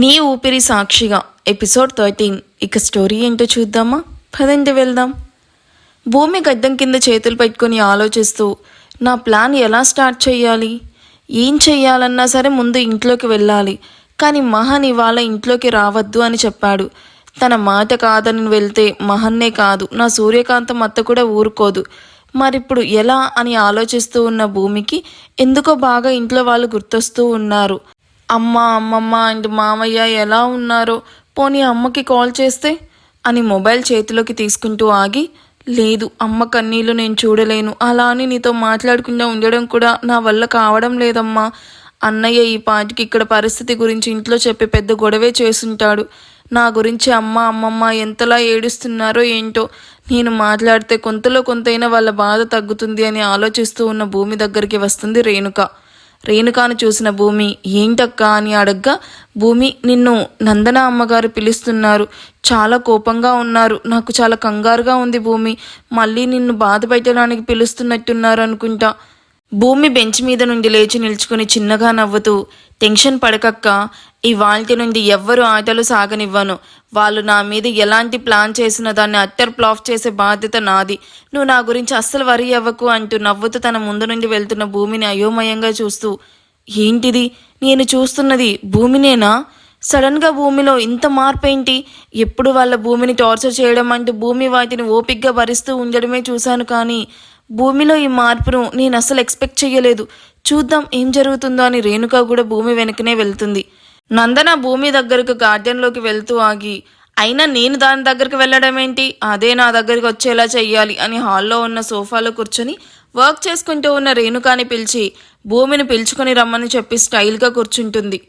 నీ ఊపిరి సాక్షిగా ఎపిసోడ్ థర్టీన్. ఇక స్టోరీ ఏంటో చూద్దామా? పదండి వెళ్దాం. భూమి గడ్డం కింద చేతులు పెట్టుకొని ఆలోచిస్తూ నా ప్లాన్ ఎలా స్టార్ట్ చేయాలి ఏం చెయ్యాలన్నా సరే ముందు ఇంట్లోకి వెళ్ళాలి. కానీ మహన్ ఇవాళ ఇంట్లోకి రావద్దు అని చెప్పాడు. తన మాట కాదని వెళ్తే మహన్నే కాదు నా సూర్యకాంతం అత్త కూడా ఊరుకోదు. మరిప్పుడు ఎలా అని ఆలోచిస్తూ ఉన్న భూమికి ఎందుకో బాగా ఇంట్లో వాళ్ళు గుర్తొస్తూ ఉన్నారు. అమ్మ అమ్మమ్మ అండ్ మామయ్య ఎలా ఉన్నారో? పోనీ అమ్మకి కాల్ చేస్తే? అని మొబైల్ చేతిలోకి తీసుకుంటూ ఆగి లేదు అమ్మ కన్నీళ్ళు నేను చూడలేను. అలా అని నీతో మాట్లాడకుండా ఉండడం కూడా నా వల్ల కావడం లేదమ్మా. అన్నయ్య ఈ పాటికి ఇక్కడ పరిస్థితి గురించి ఇంట్లో చెప్పి పెద్ద గొడవే చేసుంటాడు నా గురించి అమ్మ అమ్మమ్మ ఎంతలా ఏడుస్తున్నారో ఏంటో నేను మాట్లాడితే కొంతలో కొంతైనా వాళ్ళ బాధ తగ్గుతుంది అని ఆలోచిస్తూ ఉన్న భూమి దగ్గరికి వస్తుంది రేణుక. రేణుకాను చూసిన భూమి ఏంటక్క అని అడగ్గా భూమి నిన్ను నందన అమ్మగారు పిలుస్తున్నారు. చాలా కోపంగా ఉన్నారు. నాకు చాలా కంగారుగా ఉంది భూమి. మళ్ళీ నిన్ను బాధ పెట్టడానికి పిలుస్తున్నట్టున్నారు అనుకుంటా. భూమి బెంచ్ మీద నుండి లేచి నిల్చుకుని చిన్నగా నవ్వుతూ టెన్షన్ పడకక్క ఇవాల్టి నుండి ఎవ్వరు ఆటలు సాగనివ్వను. వాళ్ళు నా మీద ఎలాంటి ప్లాన్ చేసినా దాన్ని అట్టర్ ప్లాఫ్ చేసే బాధ్యత నాది. నువ్వు నా గురించి అస్సలు వరి అవ్వకు అంటూ నవ్వుతూ తన ముందు నుండి వెళ్తున్న భూమిని అయోమయంగా చూస్తూ ఏంటిది? నేను చూస్తున్నది భూమినేనా? సడన్గా భూమిలో ఇంత మార్పు ఏంటి ఎప్పుడు వాళ్ళ భూమిని టార్చర్ చేయడం అంటూ భూమి వాటిని ఓపిగ్గా భరిస్తూ ఉండడమే చూశాను కానీ భూమిలో ఈ మార్పును నేను అసలు ఎక్స్పెక్ట్ చేయలేదు చూద్దాం ఏం జరుగుతుందో అని రేణుక కూడా భూమి వెనుకనే వెళ్తుంది. నందన భూమి దగ్గరకు గార్డెన్లోకి వెళ్తూ ఆగి అయినా నేను దాని దగ్గరికి వెళ్ళడం ఏంటి? అదే నా దగ్గరికి వచ్చేలా చెయ్యాలి అని హాల్లో ఉన్న సోఫాలో కూర్చొని వర్క్ చేసుకుంటూ ఉన్న రేణుకాని పిలిచి భూమిని పిలుచుకొని రమ్మని చెప్పి స్టైల్గా కూర్చుంటుంది.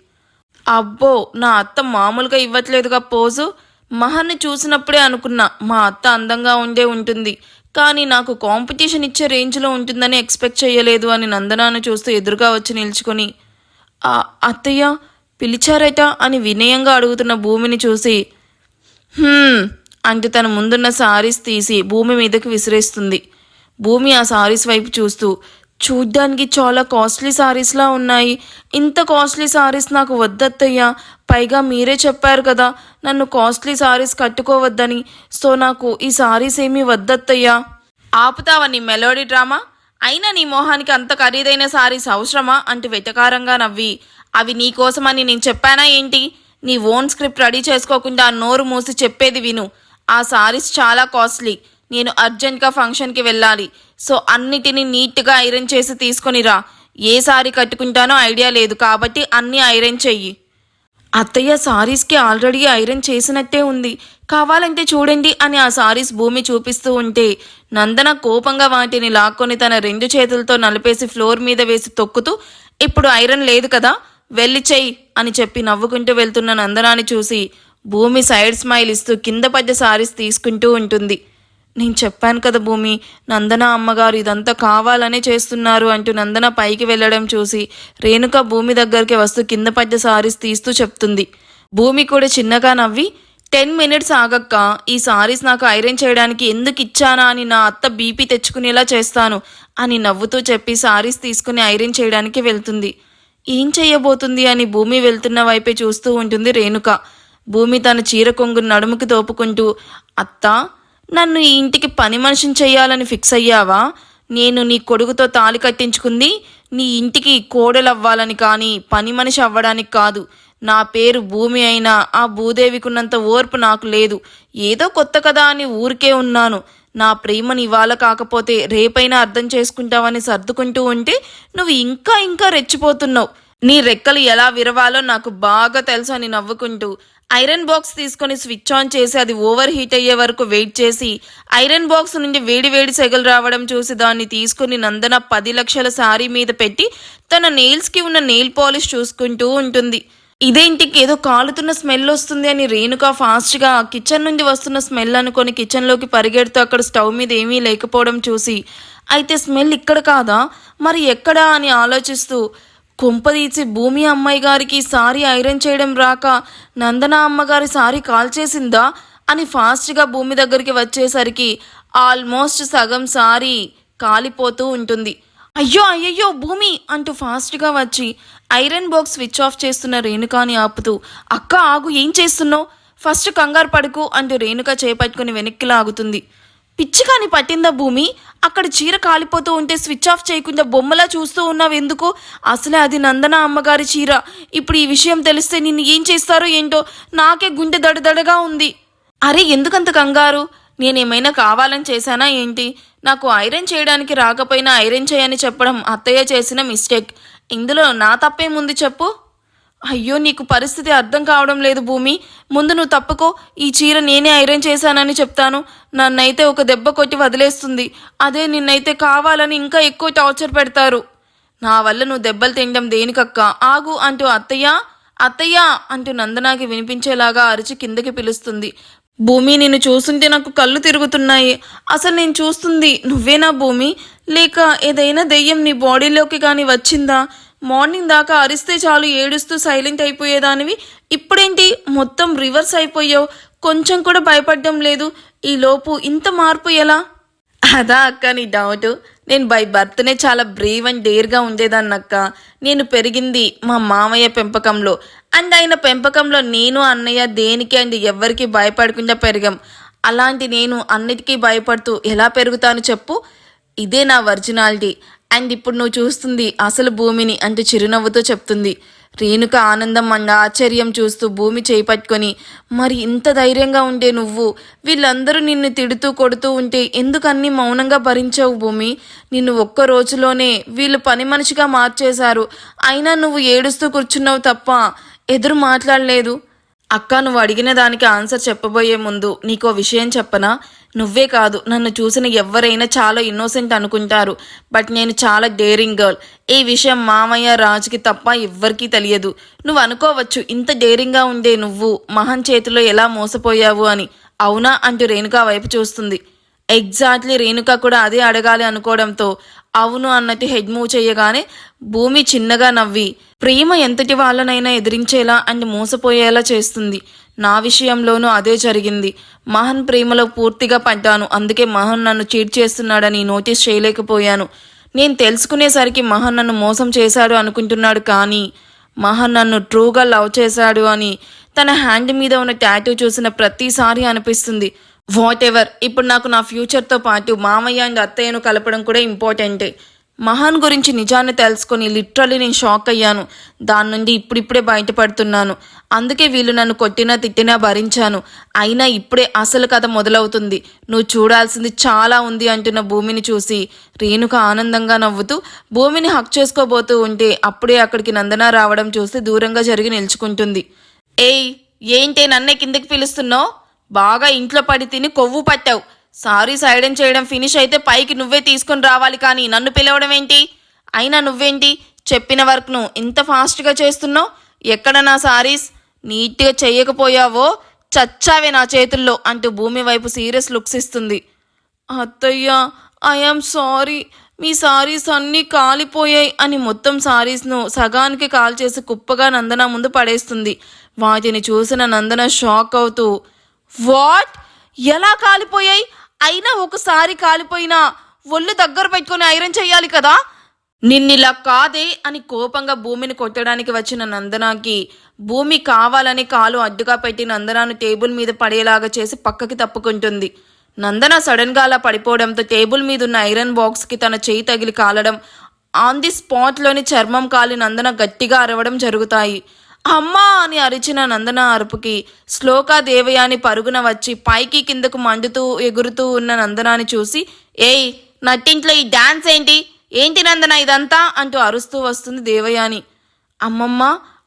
అబ్బో నా అత్త మామూలుగా ఇవ్వట్లేదుగా పోజు? మహాన్ని చూసినప్పుడే అనుకున్నా మా అత్త అందంగా ఉండే ఉంటుంది. కానీ నాకు కాంపిటీషన్ ఇచ్చే రేంజ్లో ఉంటుందని ఎక్స్పెక్ట్ చేయలేదు అని నందనాను చూస్తూ ఎదురుగా వచ్చి నిల్చుకొని "ఆ, అత్తయ్య పిలిచారట అని వినయంగా అడుగుతున్న భూమిని చూసి "హ్మ్" అంటూ తన ముందున్న సారీస్ తీసి భూమి మీదకి విసిరేస్తుంది. భూమి ఆ సారీస్ వైపు చూస్తూ చూడ్డానికి చాలా కాస్ట్లీ సారీస్లా ఉన్నాయి. ఇంత కాస్ట్లీ సారీస్ నాకు వద్దత్తయ్యా. పైగా మీరే చెప్పారు కదా నన్ను కాస్ట్లీ సారీస్ కట్టుకోవద్దని. సో నాకు ఈ సారీస్ ఏమీ వద్దత్తయ్యా. ఆపుతావా నీ మెలోడీ డ్రామా? అయినా నీ మొహానికి అంత ఖరీదైన శారీస్ అవసరమా? అంటూ వెటకారంగా నవ్వి. అవి నీకోసమని నేను చెప్పానా ఏంటి? నీ ఓన్ స్క్రిప్ట్ రెడీ చేసుకోకుండా ఆ నోరు మూసి చెప్పేది విను. ఆ సారీస్ చాలా కాస్ట్లీ. నేను అర్జెంట్గా ఫంక్షన్కి వెళ్ళాలి. సో అన్నిటినీ నీట్గా ఐరన్ చేసి తీసుకొని రా. ఏ సారీ కట్టుకుంటానో ఐడియా లేదు కాబట్టి అన్నీ ఐరన్ చెయ్యి. అత్తయ్య సారీస్కి ఆల్రెడీ ఐరన్ చేసినట్టే ఉంది. కావాలంటే చూడండి అని ఆ సారీస్ భూమి చూపిస్తూ ఉంటే నందన కోపంగా వాటిని లాక్కొని తన రెండు చేతులతో నలిపేసి ఫ్లోర్ మీద వేసి తొక్కుతూ ఇప్పుడు ఐరన్ లేదు కదా వెళ్ళి చెయ్యి అని చెప్పి నవ్వుకుంటూ వెళ్తున్న నందనాన్ని చూసి భూమి సైడ్ స్మైల్ ఇస్తూ కింద పడ్డ సారీస్ తీసుకుంటూ ఉంటుంది. నేను చెప్పాను కదా భూమి నందన అమ్మగారు ఇదంతా కావాలనే చేస్తున్నారు అంటూ నందన పైకి వెళ్ళడం చూసి రేణుక భూమి దగ్గరికి వస్తూ కింద పడ్డ సారీస్ తీస్తూ చెప్తుంది. భూమి కూడా చిన్నగా నవ్వి టెన్ మినిట్స్ ఆగక్క ఈ సారీస్ నాకు ఐరన్ చేయడానికి ఎందుకు ఇచ్చానా అని నా అత్త బీపీ తెచ్చుకునేలా చేస్తాను అని నవ్వుతూ చెప్పి సారీస్ తీసుకుని ఐరన్ చేయడానికి వెళ్తుంది. ఏం చెయ్యబోతుంది అని భూమి వెళ్తున్న వైపే చూస్తూ ఉంటుంది రేణుక. భూమి తన చీర కొంగు నడుముకి తోపుకుంటూ అత్తా నన్ను ఈ ఇంటికి పని మనిషిని చెయ్యాలని ఫిక్స్ అయ్యావా? నేను నీ కొడుకుతో తాళి కట్టించుకుంది నీ ఇంటికి కోడలవ్వాలని కానీ పని మనిషి అవ్వడానికి కాదు. నా పేరు భూమి అయినా ఆ భూదేవికున్నంత ఓర్పు నాకు లేదు. ఏదో కొత్త కదా అని ఊరికే ఉన్నాను. నా ప్రేమని ఇవాళ కాకపోతే రేపైనా అర్థం చేసుకుంటావని సర్దుకుంటూ ఉంటే నువ్వు ఇంకా ఇంకా రెచ్చిపోతున్నావు. నీ రెక్కలు ఎలా విరవాలో నాకు బాగా తెలుసు అని నవ్వుకుంటూ ఐరన్ బాక్స్ తీసుకొని స్విచ్ ఆన్ చేసి అది ఓవర్ హీట్ అయ్యే వరకు వెయిట్ చేసి ఐరన్ బాక్స్ నుండి వేడి వేడి సెగలు రావడం చూసి దాన్ని తీసుకుని నందన పది లక్షల శారీ మీద పెట్టి తన నెయిల్స్కి ఉన్న నెయిల్ పాలిష్ చూసుకుంటూ ఉంటుంది. ఇదేంటికి ఏదో కాలుతున్న స్మెల్ వస్తుంది అని రేణుక ఫాస్ట్గా కిచెన్ నుండి వస్తున్న స్మెల్ అనుకొని కిచెన్లోకి పరిగెడుతూ అక్కడ స్టవ్ మీద ఏమీ లేకపోవడం చూసి అయితే స్మెల్ ఇక్కడ కాదా? మరి ఎక్కడా? అని ఆలోచిస్తూ కుంపదీచి భూమి అమ్మాయి గారికి సారీ ఐరన్ చేయడం రాక నందన అమ్మగారి సారీ కాల్చేసిందా అని ఫాస్ట్గా భూమి దగ్గరికి వచ్చేసరికి ఆల్మోస్ట్ సగం సారీ కాలిపోతూ ఉంటుంది. అయ్యో అయ్యయ్యో భూమి అంటూ ఫాస్ట్గా వచ్చి ఐరన్ బాక్స్ స్విచ్ ఆఫ్ చేస్తున్న రేణుకాని ఆపుతూ అక్క ఆగు ఏం చేస్తున్నావు? ఫస్ట్ కంగారు పడుకు అంటూ రేణుక చేపట్టుకుని వెనక్కి లాగుతుంది. పిచ్చికాని పట్టిందా భూమి? అక్కడ చీర కాలిపోతూ ఉంటే స్విచ్ ఆఫ్ చేయకుండా బొమ్మలా చూస్తూ ఉన్నావు ఎందుకు? అసలే అది నందన అమ్మగారి చీర. ఇప్పుడు ఈ విషయం తెలిస్తే నిన్ను ఏం చేస్తారో ఏంటో నాకే గుండె దడదడగా ఉంది. అరే ఎందుకంత కంగారు? నేనేమైనా కావాలని చేశానా ఏంటి? నాకు ఐరన్ చేయడానికి రాకపోయినా ఐరన్ చేయని చెప్పడం అత్తయ్య చేసిన మిస్టేక్. ఇందులో నా తప్పేముంది చెప్పు? అయ్యో నీకు పరిస్థితి అర్థం కావడం లేదు భూమి. ముందు నువ్వు తప్పుకో. ఈ చీర నేనే ఐరన్ చేశానని చెప్తాను. నన్నైతే ఒక దెబ్బ కొట్టి వదిలేస్తుంది. అదే నిన్నైతే కావాలని ఇంకా ఎక్కువ టార్చర్ పెడతారు. నా వల్ల నువ్వు దెబ్బలు తినడం దేనికక్క? ఆగు అంటూ అత్తయ్య. అత్తయ్య అంటూ నందనాకి వినిపించేలాగా అరిచి కిందకి పిలుస్తుంది. భూమి నిన్ను చూస్తుంటే నాకు కళ్ళు తిరుగుతున్నాయి. అసలు నేను చూస్తుంది నువ్వేనా భూమి? లేక ఏదైనా దెయ్యం నీ బాడీలోకి కానీ వచ్చిందా? మార్నింగ్ దాకా అరిస్తే చాలు ఏడుస్తూ సైలెంట్ అయిపోయేదానివి. ఇప్పుడేంటి? మొత్తం రివర్స్ అయిపోయావు. కొంచెం కూడా భయపడడం లేదు. ఈ లోపు ఇంత మార్పు ఎలా? అదా అక్క నీ డౌట్ నేను బై బర్త్నే చాలా బ్రేవ్ అండ్ డేర్గా ఉండేదాన్ని అక్క నేను పెరిగింది మా మామయ్య పెంపకంలో. అండ్ ఆయన పెంపకంలో నేను అన్నయ్య దేనికి అండ్ ఎవ్వరికి భయపడకుండా పెరిగాం. అలాంటి నేను అన్నిటికీ భయపడుతూ ఎలా పెరుగుతాను చెప్పు? ఇదే నా ఒరిజినాలిటీ అండ్ ఇప్పుడు నువ్వు చూస్తుంది అసలు భూమిని అంటూ చిరునవ్వుతో చెప్తుంది. రేణుక ఆనందం అండ్ ఆశ్చర్యం చూస్తూ భూమి చేపట్టుకొని మరి ఇంత ధైర్యంగా ఉండే నువ్వు? వీళ్ళందరూ నిన్ను తిడుతూ కొడుతూ ఉంటే ఎందుకు అన్ని మౌనంగా భరించావు భూమి? నిన్ను ఒక్క రోజులోనే వీళ్ళు పని మనిషిగా మార్చేశారు. అయినా నువ్వు ఏడుస్తూ కూర్చున్నావు తప్ప ఎదురు మాట్లాడలేదు. అక్క నువ్వు అడిగిన దానికి ఆన్సర్ చెప్పబోయే ముందు నీకో విషయం చెప్పనా? నువ్వే కాదు నన్ను చూసిన ఎవరైనా చాలా ఇన్నోసెంట్ అనుకుంటారు. బట్ నేను చాలా డేరింగ్ గర్ల్ ఈ విషయం మామయ్య రాజుకి తప్ప ఎవ్వరికీ తెలియదు. నువ్వు అనుకోవచ్చు ఇంత డేరింగ్గా ఉండే నువ్వు మహన్ చేతిలో ఎలా మోసపోయావు అని. అవునా అంటూ రేణుకా వైపు చూస్తుంది. ఎగ్జాక్ట్లీ రేణుక కూడా అదే అడగాలి అనుకోవడంతో అవును అన్నట్టు హెడ్ మూవ్ చేయగానే భూమి చిన్నగా నవ్వి ప్రేమ ఎంతటి వాళ్ళనైనా ఎదిరించేలా అండ్ మోసపోయేలా చేస్తుంది. నా విషయంలోనూ అదే జరిగింది. మహన్ ప్రేమలో పూర్తిగా పడ్డాను. అందుకే మహన్ నన్ను చీట్ చేస్తున్నాడని నోటీస్ చేయలేకపోయాను. నేను తెలుసుకునేసరికి మహన్ నన్ను మోసం చేశాడు అనుకుంటున్నాడు కానీ మహన్ నన్ను ట్రూగా లవ్ చేశాడు అని తన హ్యాండ్ మీద ఉన్న ట్యాటూ చూసిన ప్రతిసారి అనిపిస్తుంది. వాట్ ఎవర్ ఇప్పుడు నాకు నా ఫ్యూచర్తో పాటు మామయ్య అండ్ అత్తయ్యను కలపడం కూడా ఇంపార్టెంటే. మహాన్ గురించి నిజాన్ని తెలుసుకొని లిటరలీ నేను షాక్ అయ్యాను. దాని నుండి ఇప్పుడిప్పుడే బయటపడుతున్నాను. అందుకే వీళ్ళు నన్ను కొట్టినా తిట్టినా భరించాను. అయినా ఇప్పుడే అసలు కథ మొదలవుతుంది. నువ్వు చూడాల్సింది చాలా ఉంది అంటున్న భూమిని చూసి రేణుక ఆనందంగా నవ్వుతూ భూమిని హక్ చేసుకోబోతూ ఉంటే అప్పుడే అక్కడికి నందన రావడం చూసి దూరంగా జరిగి నిల్చుకుంటుంది. ఏయ్ ఏంటే నన్నే కిందకి పిలుస్తున్నావు? బాగా ఇంట్లో పడి తిని కొవ్వు పట్టావు. సారీ సైడన్ చేయడం ఫినిష్ అయితే పైకి నువ్వే తీసుకొని రావాలి కానీ నన్ను పిలవడం ఏంటి? అయినా నువ్వేంటి? చెప్పిన వర్క్ను ఇంత ఫాస్ట్గా చేస్తున్నావు? ఎక్కడ నా సారీస్ నీట్గా చెయ్యకపోయావో చచ్చావే నా చేతుల్లో అంటూ భూమి వైపు సీరియస్ లుక్స్ ఇస్తుంది. అత్తయ్య ఐఎమ్ సారీ. మీ సారీస్ అన్నీ కాలిపోయాయి అని మొత్తం సారీస్ను సగానికి కాల్ చేసి కుప్పగా నందన ముందు పడేస్తుంది. వాటిని చూసిన నందన షాక్ అవుతూ వాట్? ఎలా కాలిపోయాయి? అయినా ఒకసారి కాలిపోయినా ఒళ్ళు దగ్గర పెట్టుకొని ఐరన్ చెయ్యాలి కదా? నిన్నిలా కాదే అని కోపంగా భూమిని కొట్టడానికి వచ్చిన నందనాకి భూమి కావాలని కాలు అడ్డుగా పెట్టి నందనాను టేబుల్ మీద పడేలాగా చేసి పక్కకి తప్పుకుంటుంది. నందన సడన్గా అలా పడిపోవడంతో టేబుల్ మీద ఉన్న ఐరన్ బాక్స్కి తన చేయి తగిలి కాలడం ఆన్ ది స్పాట్లోని చర్మం కాలి నందన గట్టిగా అరవడం జరుగుతాయి. అమ్మా అని అరిచిన నందన అరుపుకి శ్లోక దేవయాని పరుగున వచ్చి పైకి కిందకు మండుతూ ఎగురుతూ ఉన్న నందనాని చూసి ఏయ్ నట్టింట్లో ఈ డాన్స్ ఏంటి? ఏంటి నందన ఇదంతా? అంటూ అరుస్తూ వస్తుంది దేవయాని. అమ్మమ్మ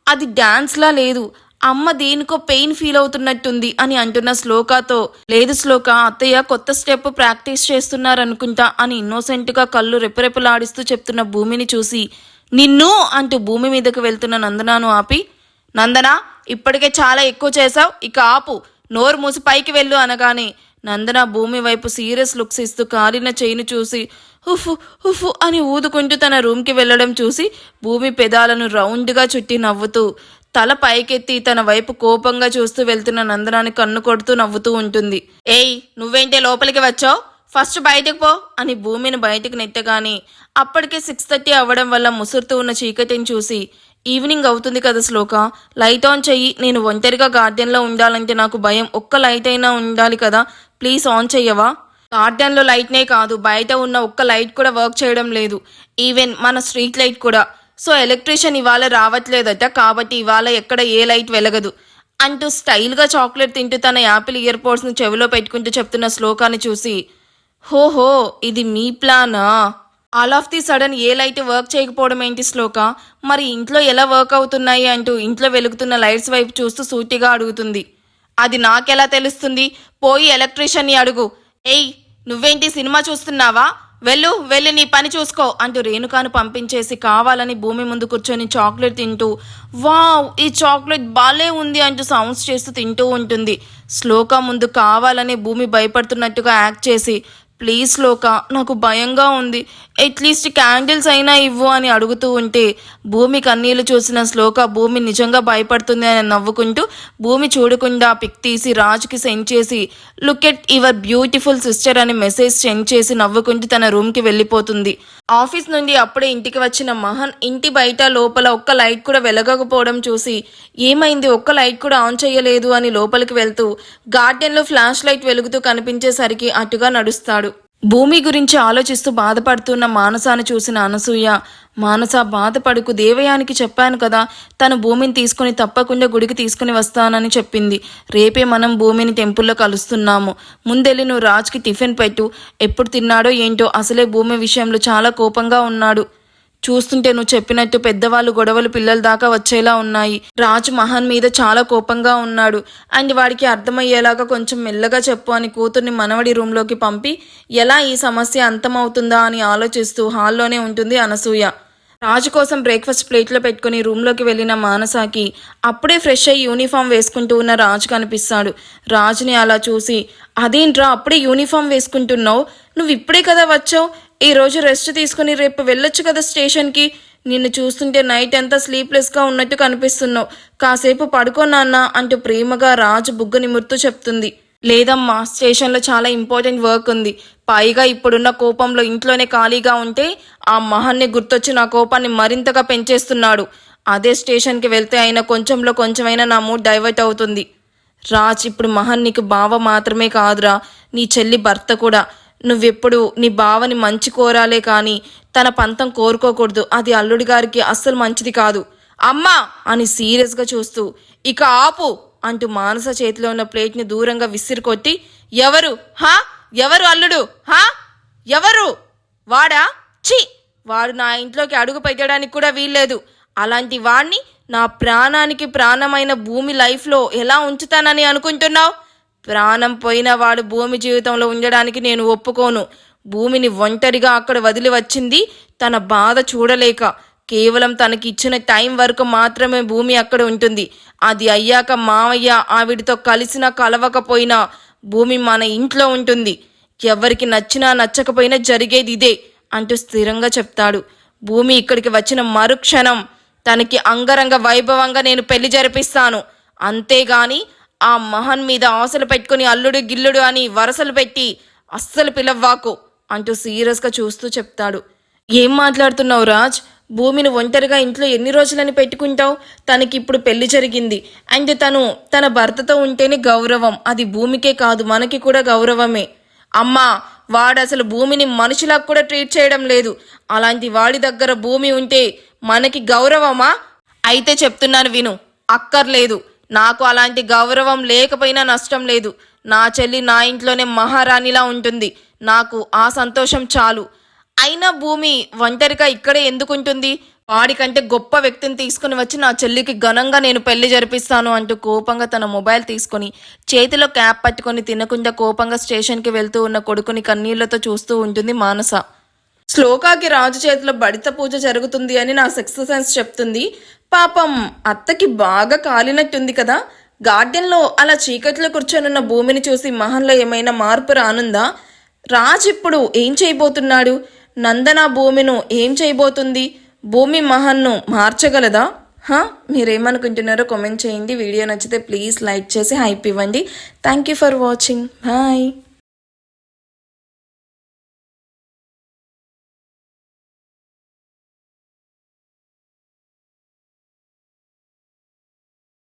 అది డాన్స్లా లేదు. అమ్మ దేనికో పెయిన్ ఫీల్ అవుతున్నట్టుంది అని అంటున్న శ్లోకాతో లేదు శ్లోక అత్తయ్య కొత్త స్టెప్ ప్రాక్టీస్ చేస్తున్నారనుకుంటా అని ఇన్నోసెంట్గా కళ్ళు రెపరెపలాడిస్తూ చెప్తున్న భూమిని చూసి నిన్ను అంటూ భూమి మీదకు వెళ్తున్న నందనాను ఆపి నందన ఇప్పటికే చాలా ఎక్కువ చేశావు. ఇక ఆపు. నోరు మూసి పైకి వెళ్ళు అనగానే నందన భూమి వైపు సీరియస్ లుక్స్ ఇస్తూ కాలిన చేయిని చూసి హుఫు హుఫు అని ఊదుకుంటూ తన రూమ్కి వెళ్ళడం చూసి భూమి పెదాలను రౌండ్గా చుట్టి నవ్వుతూ తల పైకెత్తి తన వైపు కోపంగా చూస్తూ వెళ్తున్న నందనాన్ని కన్ను కొడుతూ నవ్వుతూ ఉంటుంది. ఏయ్ నువ్వేంటే లోపలికి వచ్చావు? ఫస్ట్ బయటకు పో అని భూమిని బయటకు నెట్టగానే అప్పటికే సిక్స్ థర్టీ అవ్వడం వల్ల ముసురుతూ ఉన్న చీకటిని చూసి ఈవినింగ్ అవుతుంది కదా శ్లోక. లైట్ ఆన్ చెయ్యి. నేను ఒంటరిగా గార్డెన్లో ఉండాలంటే నాకు భయం. ఒక్క లైట్ అయినా ఉండాలి కదా. ప్లీజ్ ఆన్ చెయ్యవా? గార్డెన్లో లైట్నే కాదు. బయట ఉన్న ఒక్క లైట్ కూడా వర్క్ చేయడం లేదు. ఈవెన్ మన స్ట్రీట్ లైట్ కూడా. సో ఎలక్ట్రీషియన్ ఇవాళ రావట్లేదట. కాబట్టి ఇవాళ ఎక్కడ ఏ లైట్ వెలగదు. అంటూ స్టైల్గా చాక్లెట్ తింటూ తన యాపిల్ ఇయర్ పోడ్స్ని చెవిలో పెట్టుకుంటూ చెప్తున్న శ్లోకాన్ని చూసి హోహో ఇది మీ ప్లానా all of the sudden a light work చేయకపోవడం ఏంటి శ్లోక? మరి ఇంట్లో ఎలా వర్క్ అవుతున్నాయి అంటూ ఇంట్లో వెలుగుతున్న లైట్స్ వైపు చూస్తూ సూటిగా అడుగుతుంది. అది నాకెలా తెలుస్తుంది? పోయి ఎలక్ట్రీషియన్ని అడుగు. ఏయ్ నువ్వేంటి సినిమా చూస్తున్నావా? వెళ్ళు వెళ్ళి నీ పని చూసుకో అంటూ రేణుకాను పంపించేసి కావాలని భూమి ముందు కూర్చొని చాక్లెట్ తింటూ వావ్ ఈ చాక్లెట్ బాలే ఉంది అంటూ సౌండ్స్ చేస్తూ తింటూ ఉంటుంది. శ్లోక ముందు కావాలని భూమి భయపడుతున్నట్టుగా యాక్ట్ చేసి ప్లీజ్ శ్లోక నాకు భయంగా ఉంది. అట్లీస్ట్ క్యాండిల్స్ అయినా ఇవ్వు అని అడుగుతూ ఉంటే భూమి కన్నీళ్ళు చూసిన శ్లోక భూమి నిజంగా భయపడుతుంది అని నవ్వుకుంటూ భూమి చూడకుండా పిక్ తీసి రాజుకి సెండ్ చేసి look at your beautiful sister అని మెసేజ్ సెండ్ చేసి నవ్వుకుంటూ తన రూమ్కి వెళ్ళిపోతుంది. ఆఫీస్ నుండి అప్పుడే ఇంటికి వచ్చిన మహన్ ఇంటి బయట లోపల ఒక్క లైట్ కూడా వెలగకపోవడం చూసి ఏమైంది ఒక్క లైట్ కూడా ఆన్ చేయలేదు అని లోపలికి వెళ్తూ గార్డెన్లో ఫ్లాష్ లైట్ వెలుగుతూ కనిపించేసరికి అటుగా నడుస్తాడు. భూమి గురించి ఆలోచిస్తూ బాధపడుతున్న మానసాను చూసిన అనసూయ మానస బాధపడుకు దేవయానికి చెప్పాను కదా తను భూమిని తీసుకుని తప్పకుండా గుడికి తీసుకుని వస్తానని చెప్పింది. రేపే మనం భూమిని టెంపుల్లో కలుస్తున్నాము. ముందెళ్ళి నువ్వు రాజ్కి టిఫిన్ పెట్టు. ఎప్పుడు తిన్నాడో ఏంటో అసలే భూమి విషయంలో చాలా కోపంగా ఉన్నాడు. చూస్తుంటే నువ్వు చెప్పినట్టు పెద్దవాళ్ళు గొడవలు పిల్లల దాకా వచ్చేలా ఉన్నాయి. రాజు మహాన్ మీద చాలా కోపంగా ఉన్నాడు. అండ్ వాడికి అర్థమయ్యేలాగా కొంచెం మెల్లగా చెప్పు అని కూతుర్ని మనవడి రూమ్లోకి పంపి ఎలా ఈ సమస్య అంతమవుతుందా అని ఆలోచిస్తూ హాల్లోనే ఉంటుంది అనసూయ. రాజు కోసం బ్రేక్ఫాస్ట్ ప్లేట్లో పెట్టుకుని రూమ్లోకి వెళ్ళిన మానసాకి అప్పుడే ఫ్రెష్ అయ్యి యూనిఫామ్ వేసుకుంటూ ఉన్న రాజు కనిపిస్తాడు. రాజుని అలా చూసి అదేంట్రా అప్పుడే యూనిఫామ్ వేసుకుంటున్నావు? నువ్వు ఇప్పుడే కదా వచ్చావు? ఈ రోజు రెస్ట్ తీసుకుని రేపు వెళ్ళొచ్చు కదా స్టేషన్కి నిన్ను చూస్తుంటే నైట్ అంతా స్లీప్లెస్గా ఉన్నట్టు కనిపిస్తున్నావు. కాసేపు పడుకో నాన్న అంటూ ప్రేమగా రాజు బుగ్గ నిమురుతూ చెప్తుంది. లేదమ్మా స్టేషన్లో చాలా ఇంపార్టెంట్ వర్క్ ఉంది. పైగా ఇప్పుడున్న కోపంలో ఇంట్లోనే ఖాళీగా ఉంటే ఆ మహాన్ని గుర్తొచ్చి నా కోపాన్ని మరింతగా పెంచేస్తున్నాడు. అదే స్టేషన్కి వెళ్తే అయినా కొంచెంలో కొంచెమైనా నా మూడ్ డైవర్ట్ అవుతుంది. రాజ్ ఇప్పుడు మహన్ నీకు బావ మాత్రమే కాదురా. నీ చెల్లి భర్త కూడా. నువ్వెప్పుడు నీ బావని మంచి కోరాలే కానీ తన పంతం కోరుకోకూడదు. అది అల్లుడి గారికి అస్సలు మంచిది కాదు. అమ్మా! అని సీరియస్గా చూస్తూ ఇక ఆపు! అంటూ మానస చేతిలో ఉన్న ప్లేట్ని దూరంగా విసిరికొట్టి ఎవరు? హా? ఎవరు అల్లుడు? హా? ఎవరు? వాడా? ఛీ! వాడు నా ఇంట్లోకి అడుగు పెట్టడానికి కూడా వీల్లేదు. అలాంటి వాడిని నా ప్రాణానికి ప్రాణమైన భూమి లైఫ్లో ఎలా ఉంచుతానని అనుకుంటున్నావు? ప్రాణం పోయిన వాడు భూమి జీవితంలో ఉండడానికి నేను ఒప్పుకోను. భూమిని ఒంటరిగా అక్కడ వదిలి వచ్చింది తన బాధ చూడలేక. కేవలం తనకి ఇచ్చిన టైం వరకు మాత్రమే భూమి అక్కడ ఉంటుంది. అది అయ్యాక మావయ్య ఆవిడితో కలిసినా కలవకపోయినా భూమి మన ఇంట్లో ఉంటుంది. ఎవరికి నచ్చినా నచ్చకపోయినా జరిగేది ఇదే అంటూ స్థిరంగా చెప్తాడు. భూమి ఇక్కడికి వచ్చిన మరుక్షణం తనకి అంగరంగ వైభవంగా నేను పెళ్ళి జరిపిస్తాను. అంతేగాని ఆ మహన్ మీద ఆశలు పెట్టుకుని అల్లుడు గిల్లుడు అని వరసలు పెట్టి అస్సలు పిలవ్వాకు అంటూ సీరియస్గా చూస్తూ చెప్తాడు. ఏం మాట్లాడుతున్నావు రాజ్? భూమిని ఒంటరిగా ఇంట్లో ఎన్ని రోజులని పెట్టుకుంటావు? తనకి ఇప్పుడు పెళ్ళి జరిగింది. అండ్ తను తన భర్తతో ఉంటేనే గౌరవం. అది భూమికే కాదు మనకి కూడా గౌరవమే. అమ్మా వాడు అసలు భూమిని మనుషులా కూడా ట్రీట్ చేయడం లేదు. అలాంటి వాడి దగ్గర భూమి ఉంటే మనకి గౌరవమా? అయితే చెప్తున్నాను విను. అక్కర్లేదు. నాకు అలాంటి గౌరవం లేకపోయినా నష్టం లేదు. నా చెల్లి నా ఇంట్లోనే మహారాణిలా ఉంటుంది. నాకు ఆ సంతోషం చాలు. అయినా భూమి ఒంటరిగా ఇక్కడే ఎందుకుంటుంది? వాడికంటే గొప్ప వ్యక్తిని తీసుకుని వచ్చి నా చెల్లికి ఘనంగా నేను పెళ్ళి జరిపిస్తాను అంటూ కోపంగా తన మొబైల్ తీసుకొని చేతిలో క్యాప్ పట్టుకొని తినకుండా కోపంగా స్టేషన్కి వెళ్తూ ఉన్న కొడుకుని కన్నీళ్ళతో చూస్తూ ఉంటుంది మానస. శ్లోకాకి రాజు చేతిలో బడిత పూజ జరుగుతుంది అని నా సిక్స్త్ సెన్స్ చెప్తుంది. పాపం అత్తకి బాగా కాలినట్టుంది కదా. గార్డెన్లో అలా చీకట్లో కూర్చొనున్న భూమిని చూసి మహన్లో ఏమైనా మార్పు రానుందా? రాజ్ ఇప్పుడు ఏం చేయబోతున్నాడు? నందన భూమిను ఏం చేయబోతుంది? భూమి మహన్ను మార్చగలదా? హా? మీరేమనుకుంటున్నారో కామెంట్ చేయండి. వీడియో నచ్చితే ప్లీజ్ లైక్ చేసి హైప్ ఇవ్వండి. Thank you for watching bye